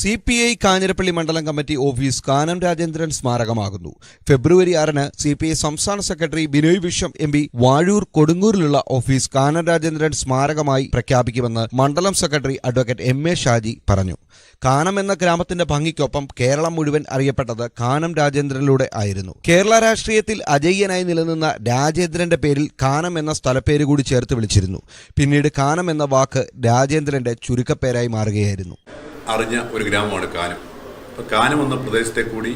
C P I Kanjirappally മണ്ഡലം committee office Kanam Rajendran സ്മാരകമാകുന്നു. February ആറിന് സി പി ഐ സംസ്ഥാന secretary Binoy Viswam M P Vazhoor കൊടുങ്ങൂരിലുള്ള office Kanam Rajendran സ്മാരകമായി പ്രഖ്യാപിക്കുമെന്ന് മണ്ഡലം secretary advocate M A Shaji പറഞ്ഞു. കാനം എന്ന ഗ്രാമത്തിന്റെ ഭംഗിക്കൊപ്പം കേരളം മുഴുവൻ അറിയപ്പെട്ടത് കാനം രാജേന്ദ്രനിലൂടെ ആയിരുന്നു. കേരള രാഷ്ട്രീയത്തിൽ അജയ്യനായി നിലനിന്ന രാജേന്ദ്രന്റെ പേരിൽ കാനം എന്ന സ്ഥലപ്പേര് കൂടി ചേർത്ത് വിളിച്ചിരുന്നു. പിന്നീട് കാനം എന്ന വാക്ക് രാജേന്ദ്രന്റെ ചുരുക്കപ്പേരായി മാറുകയായിരുന്നു. അറിഞ്ഞ ഒരു ഗ്രാമമാണ് കാനം. അപ്പോൾ കാനം എന്ന പ്രദേശത്തെ കൂടി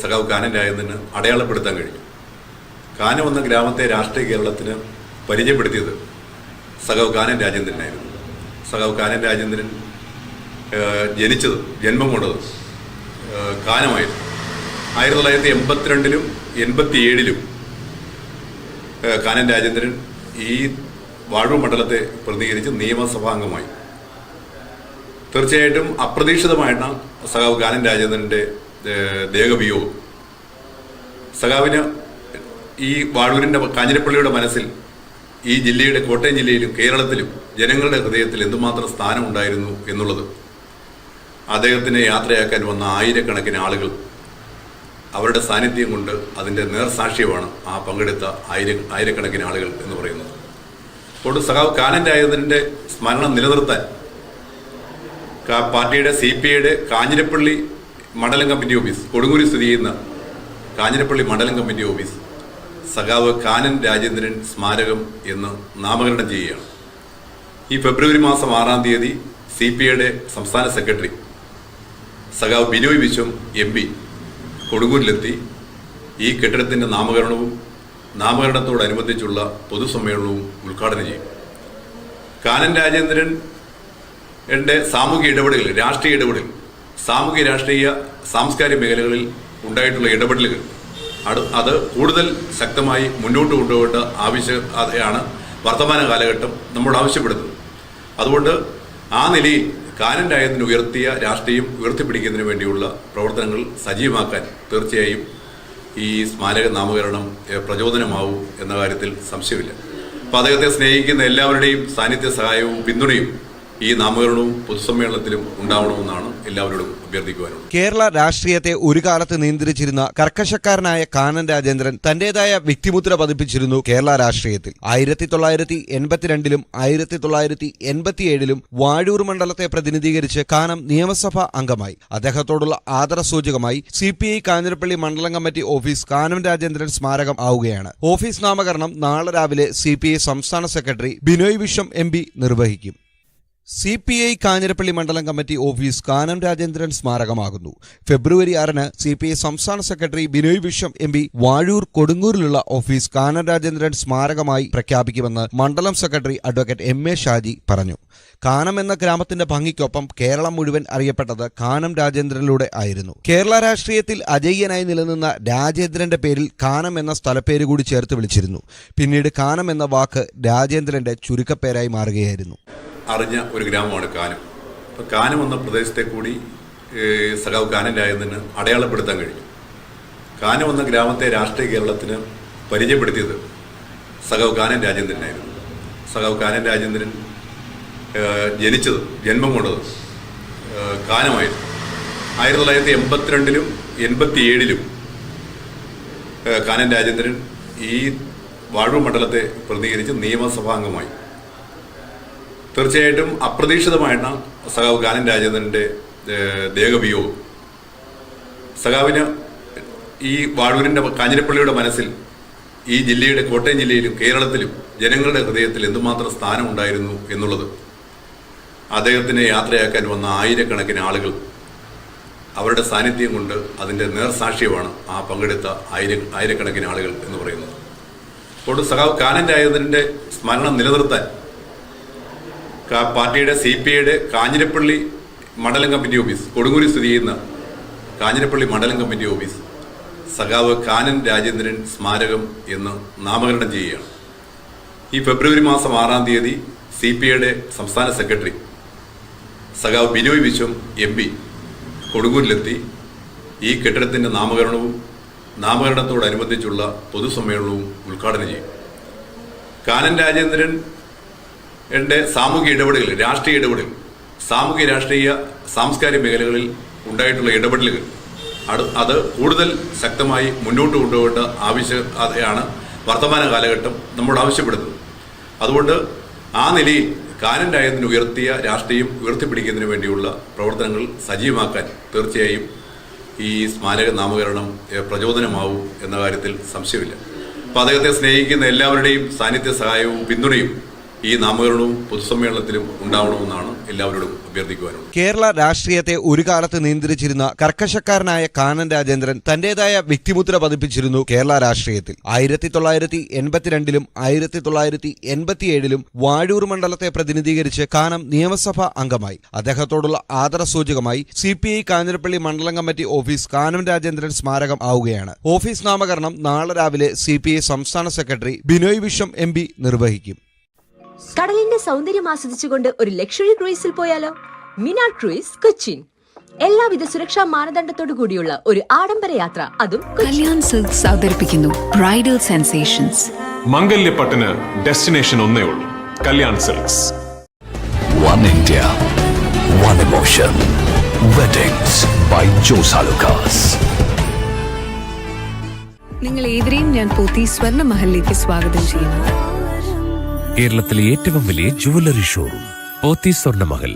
സഖാവ് കാനം രാജേന്ദ്രന് അടയാളപ്പെടുത്താൻ കഴിഞ്ഞു. കാനം എന്ന ഗ്രാമത്തെ രാഷ്ട്രീയ കേരളത്തിന് പരിചയപ്പെടുത്തിയത് സഖാവ് കാനം രാജേന്ദ്രനായിരുന്നു. സഖാവ് കാനം രാജേന്ദ്രൻ ജനിച്ചത് ജന്മം കൊണ്ടത് കാനമായിരുന്നു. ആയിരത്തി തൊള്ളായിരത്തി എൺപത്തിരണ്ടിലും എൺപത്തി ഏഴിലും കാനം രാജേന്ദ്രൻ ഈ വാഴൂർ മണ്ഡലത്തെ പ്രതികരിച്ച് നിയമസഭാംഗമായി തീർച്ചയായിട്ടും അപ്രതീക്ഷിതമായിട്ടാണ് സഖാവ് ഗാനൻ രാജേന്ദ്രന്റെ ദേഹവിയോഗം. സഖാവിന് ഈ വാഴൂരിന്റെ കാഞ്ഞിരപ്പള്ളിയുടെ മനസ്സിൽ ഈ ജില്ലയുടെ കോട്ടയം ജില്ലയിലും കേരളത്തിലും ജനങ്ങളുടെ ഹൃദയത്തിൽ എന്തുമാത്രം സ്ഥാനമുണ്ടായിരുന്നു എന്നുള്ളത് അദ്ദേഹത്തിനെ യാത്രയാക്കാൻ വന്ന ആയിരക്കണക്കിന് ആളുകൾ അവരുടെ സാന്നിധ്യം കൊണ്ട് അതിന്റെ നേർസാക്ഷ്യമാണ് ആ പങ്കെടുത്ത ആയിര ആയിരക്കണക്കിന് ആളുകൾ എന്ന് പറയുന്നത്. അപ്പോൾ സഖാവ് കാനൻ രാജേന്ദ്രന്റെ സ്മരണം നിലനിർത്താൻ പാർട്ടിയുടെ സി പി ഐയുടെ കാഞ്ഞിരപ്പള്ളി മണ്ഡലം കമ്മിറ്റി ഓഫീസ് കൊടുങ്ങൂരി സ്ഥിതി ചെയ്യുന്ന കാഞ്ഞിരപ്പള്ളി മണ്ഡലം കമ്മിറ്റി ഓഫീസ് സഖാവ് കാനൻ രാജേന്ദ്രൻ സ്മാരകം എന്ന് നാമകരണം ചെയ്യുകയാണ്. ഈ ഫെബ്രുവരി മാസം ആറാം തീയതി സി പി ഐയുടെ സംസ്ഥാന സെക്രട്ടറി സഖാവ് ബിനോയ് വിശ്വം എം പി കൊടുങ്ങൂരിലെത്തി. ഈ കെട്ടിടത്തിന്റെ നാമകരണവും നാമകരണത്തോടനുബന്ധിച്ചുള്ള പൊതുസമ്മേളനവും ഉദ്ഘാടനം ചെയ്യും. കാനൻ രാജേന്ദ്രൻ എന്റെ സാമൂഹിക ഇടപെടലുകൾ രാഷ്ട്രീയ ഇടപെടൽ. സാമൂഹിക രാഷ്ട്രീയ സാംസ്കാരിക മേഖലകളിൽ ഉണ്ടായിട്ടുള്ള ഇടപെടലുകൾ. അത് കൂടുതൽ ശക്തമായി മുന്നോട്ട് കൊണ്ടുപോകേണ്ട ആവശ്യമാണ് വർത്തമാന കാലഘട്ടം നമ്മോട് ആവശ്യപ്പെടുന്നത്. അതുകൊണ്ട് ആ നിലയിൽ കാനൻ രായത്തിന് ഉയർത്തിയ രാഷ്ട്രീയം ഉയർത്തിപ്പിടിക്കുന്നതിന് വേണ്ടിയുള്ള പ്രവർത്തനങ്ങൾ സജീവമാക്കാൻ തീർച്ചയായും ഈ സ്മാരക നാമകരണം പ്രചോദനമാവും എന്ന കാര്യത്തിൽ സംശയമില്ല. അപ്പോൾ അദ്ദേഹത്തെ സ്നേഹിക്കുന്ന എല്ലാവരുടെയും സാന്നിധ്യ സഹായവും പിന്തുണയും ഈ നാമകരണവും പൊതുസമ്മേളനത്തിലും ഉണ്ടാവണമെന്നാണ് എല്ലാവരോടും അഭ്യർത്ഥിക്കുവാനുള്ളത്. കേരള രാഷ്ട്രീയത്തെ ഒരു കാലത്ത് നിയന്ത്രിച്ചിരുന്ന കർക്കശക്കാരനായ കാനൻ രാജേന്ദ്രൻ തന്റേതായ വ്യക്തിമുദ്ര പതിപ്പിച്ചിരുന്നു കേരള രാഷ്ട്രീയത്തിൽ. ആയിരത്തി തൊള്ളായിരത്തി എൺപത്തിരണ്ടിലും ആയിരത്തി തൊള്ളായിരത്തി എൺപത്തിയേഴിലും വാഴൂർ മണ്ഡലത്തെ പ്രതിനിധീകരിച്ച് കാനം നിയമസഭാ അംഗമായി. അദ്ദേഹത്തോടുള്ള ആദരസൂചകമായി സി പി ഐ കാഞ്ഞിരപ്പള്ളി മണ്ഡലം കമ്മിറ്റി ഓഫീസ് കാനം രാജേന്ദ്രൻ സ്മാരകം ആവുകയാണ്. ഓഫീസ് നാമകരണം നാളെ രാവിലെ സി സംസ്ഥാന സെക്രട്ടറി ബിനോയ് വിശ്വം എം നിർവഹിക്കും. സി പി ഐ കാഞ്ഞിരപ്പള്ളി മണ്ഡലം കമ്മിറ്റി ഓഫീസ് കാനം രാജേന്ദ്രൻ സ്മാരകമാകുന്നു. ഫെബ്രുവരി ആറിന് സി പി ഐ സംസ്ഥാന secretary Binoy Viswam M P Vazhoor കൊടുങ്ങൂരിലുള്ള office Kanam Rajendran സ്മാരകമായി പ്രഖ്യാപിക്കുമെന്ന് മണ്ഡലം secretary advocate M A Shaji പറഞ്ഞു. കാനം എന്ന ഗ്രാമത്തിന്റെ ഭംഗിക്കൊപ്പം കേരളം മുഴുവൻ അറിയപ്പെട്ടത് കാനം രാജേന്ദ്രനിലൂടെ ആയിരുന്നു. കേരള രാഷ്ട്രീയത്തിൽ അജയ്യനായി നിലനിന്ന രാജേന്ദ്രന്റെ പേരിൽ കാനം എന്ന സ്ഥലപ്പേര് കൂടി ചേർത്ത് വിളിച്ചിരുന്നു. പിന്നീട് കാനം എന്ന വാക്ക് രാജേന്ദ്രന്റെ ചുരുക്കപ്പേരായി മാറുകയായിരുന്നു. അറിഞ്ഞ ഒരു ഗ്രാമമാണ് കാനം. അപ്പോൾ കാനം എന്ന പ്രദേശത്തെ കൂടി സഖാവ് രാജേന്ദ്രന് അടയാളപ്പെടുത്താൻ കഴിഞ്ഞു. കാനം എന്ന ഗ്രാമത്തെ രാഷ്ട്രീയ കേരളത്തിന് പരിചയപ്പെടുത്തിയത് സഖാവ് കാനൻ രാജേന്ദ്രനായിരുന്നു. സഖാവ് കാനൻ രാജേന്ദ്രൻ ജനിച്ചത് ജന്മം കൊണ്ടത് കാനമായിരുന്നു. ആയിരത്തി തൊള്ളായിരത്തി എൺപത്തിരണ്ടിലും എൺപത്തി ഏഴിലും കാനൻ രാജേന്ദ്രൻ ഈ വാഴൂർ മണ്ഡലത്തെ പ്രതികരിച്ച് നിയമസഭാംഗമായി തീർച്ചയായിട്ടും അപ്രതീക്ഷിതമായിട്ടാണ് സഖാവ് ഗാനൻ രാജേന്ദ്രന്റെ ദേഹവിയോഗം. സഖാവിന് ഈ വാഴൂരിന്റെ കാഞ്ഞിരപ്പള്ളിയുടെ മനസ്സിൽ ഈ ജില്ലയുടെ കോട്ടയം ജില്ലയിലും കേരളത്തിലും ജനങ്ങളുടെ ഹൃദയത്തിൽ എന്തുമാത്രം സ്ഥാനം ഉണ്ടായിരുന്നു എന്നുള്ളത് അദ്ദേഹത്തിനെ യാത്രയാക്കാൻ വന്ന ആയിരക്കണക്കിന് ആളുകൾ അവരുടെ സാന്നിധ്യം കൊണ്ട് അതിന്റെ നേർസാക്ഷ്യമാണ് ആ പങ്കെടുത്ത ആയിര ആയിരക്കണക്കിന് ആളുകൾ എന്ന് പറയുന്നത്. അപ്പോൾ സഖാവ് കാനൻ രാജേന്ദ്രന്റെ സ്മരണം നിലനിർത്താൻ പാർട്ടിയുടെ സി പി ഐയുടെ കാഞ്ഞിരപ്പള്ളി മണ്ഡലം കമ്മിറ്റി ഓഫീസ് കൊടുങ്ങൂരി സ്ഥിതി ചെയ്യുന്ന കാഞ്ഞിരപ്പള്ളി മണ്ഡലം കമ്മിറ്റി ഓഫീസ് സഖാവ് കാനൻ രാജേന്ദ്രൻ സ്മാരകം എന്ന് നാമകരണം ചെയ്യുകയാണ്. ഈ ഫെബ്രുവരി മാസം ആറാം തീയതി സി പി ഐയുടെ സംസ്ഥാന സെക്രട്ടറി സഖാവ് ബിനോയ് വിശ്വം എം പി കൊടുങ്ങൂരിലെത്തി. ഈ കെട്ടിടത്തിന്റെ നാമകരണവും നാമകരണത്തോടനുബന്ധിച്ചുള്ള പൊതുസമ്മേളനവും ഉദ്ഘാടനം ചെയ്യും. കാനൻ രാജേന്ദ്രൻ എന്റെ സാമൂഹിക ഇടപെടലുകൾ രാഷ്ട്രീയ ഇടപെടൽ സാമൂഹ്യ രാഷ്ട്രീയ സാംസ്കാരിക മേഖലകളിൽ ഉണ്ടായിട്ടുള്ള ഇടപെടലുകൾ. അത് കൂടുതൽ ശക്തമായി മുന്നോട്ട് കൊണ്ടുപോകേണ്ട ആവശ്യകതയാണ് വർത്തമാന കാലഘട്ടം നമ്മോട് ആവശ്യപ്പെടുന്നത്. അതുകൊണ്ട് ആ നിലയിൽ കാനൻ രായതിന് ഉയർത്തിയ രാഷ്ട്രീയം ഉയർത്തിപ്പിടിക്കുന്നതിന് വേണ്ടിയുള്ള പ്രവർത്തനങ്ങൾ സജീവമാക്കാൻ തീർച്ചയായും ഈ സ്മാരക നാമകരണം പ്രചോദനമാവും എന്ന കാര്യത്തിൽ സംശയമില്ല. അപ്പോൾ അദ്ദേഹത്തെ സ്നേഹിക്കുന്ന എല്ലാവരുടെയും സാന്നിധ്യ സഹായവും പിന്തുണയും ഈ നാമകരണവും പൊതുസമ്മേളനത്തിലും ഉണ്ടാവണമെന്നാണ് എല്ലാവരോടും അഭ്യർത്ഥിക്കുവാനുള്ളത് കേരള രാഷ്ട്രീയത്തെ ഒരു കാലത്ത് നിയന്ത്രിച്ചിരുന്ന കർക്കശക്കാരനായ കാനൻ രാജേന്ദ്രൻ തന്റേതായ വ്യക്തിമുദ്ര പതിപ്പിച്ചിരുന്നു കേരള രാഷ്ട്രീയത്തിൽ. ആയിരത്തി തൊള്ളായിരത്തി എൺപത്തിരണ്ടിലും ആയിരത്തി തൊള്ളായിരത്തി എൺപത്തിയേഴിലും വാഴൂർ മണ്ഡലത്തെ പ്രതിനിധീകരിച്ച് കാനം നിയമസഭാ അംഗമായി. അദ്ദേഹത്തോടുള്ള ആദരസൂചകമായി സി പി ഐ കാഞ്ഞിരപ്പള്ളി മണ്ഡലം കമ്മിറ്റി ഓഫീസ് കാനം രാജേന്ദ്രൻ സ്മാരകം ആവുകയാണ്. ഓഫീസ് നാമകരണം നാളെ രാവിലെ സി സംസ്ഥാന സെക്രട്ടറി ബിനോയ് വിശ്വം എം നിർവഹിക്കും. കടലിന്റെ സൗന്ദര്യം ആസ്വദിച്ചുകൊണ്ട് ഒരു ലക്ഷറി ക്രൂയിസിൽ പോയാലോ? മിനാ ക്രൂയിസ് കൊച്ചിൻ. എല്ലാവിധ സുരക്ഷാ മാനദണ്ഡത്തോടു കൂടിയുള്ള ഒരു ആഡംബര യാത്ര അതും കല്യാൺ സിൽക്സ് അവതരിപ്പിക്കുന്നു ബ്രൈഡൽ സെൻസേഷൻസ്. മംഗല്യപ്പട്ടിന് ഡെസ്റ്റിനേഷൻ ഒന്നേ ഉള്ളൂ. Kalyan silks. One India one emotion. By Jos Alukkas നിങ്ങൾ ഏവരെയും ഞാൻ പോത്തി സ്വർണ മഹലിലേക്ക് സ്വാഗതം ചെയ്യുന്നു. കേരളത്തിലെ ഏറ്റവും വലിയ ജുവലറി ഷോറൂം പോത്തി സ്വർണമഹൽ.